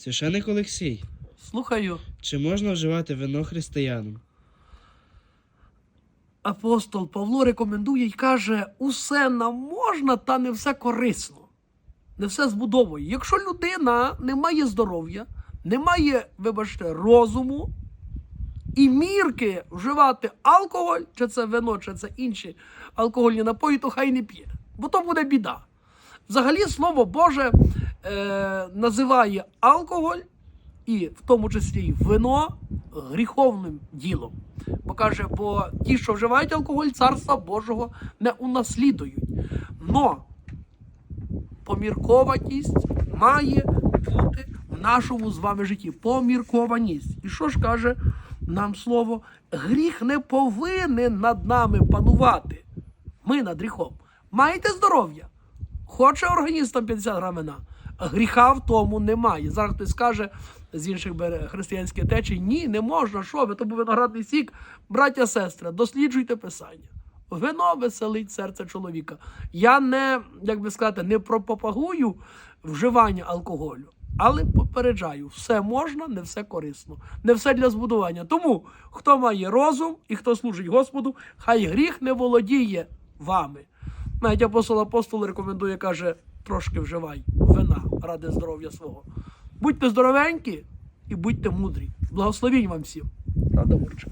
Священик Олексій, Слухаю, чи можна вживати вино християнам? апостол Павло рекомендує і каже: усе нам можна, та не все корисно, не все збудовує. Якщо людина не має здоров'я, не має, вибачте, розуму і мірки вживати алкоголь, чи це вино, чи це інші алкогольні напої, то хай не п'є, бо то буде біда. Взагалі, слово Боже е, називає алкоголь і в тому числі вино гріховним ділом. Бо каже, бо ті, що вживають алкоголь, царства Божого не унаслідують. Но поміркованість має бути в нашому з вами житті. Поміркованість. І що ж каже нам слово? Гріх не повинен над нами панувати. Ми над гріхом. Маєте здоров'я? Хоче організм там 50 грам вина, гріха в тому немає. Зараз хтось скаже з інших християнських течій, ні, не можна, що ви, то був виноградний сік, браття, сестри, досліджуйте писання. Вино веселить серце чоловіка. Я не, як би сказати, не пропагую вживання алкоголю, але попереджаю, все можна, не все корисно, не все для збудування. Тому хто має розум і хто служить Господу, хай гріх не володіє вами. Навіть апостол апостол рекомендує, каже, трошки вживай вина ради здоров'я свого. Будьте здоровенькі і будьте мудрі. Благословінь вам всім. Рада Мурчик.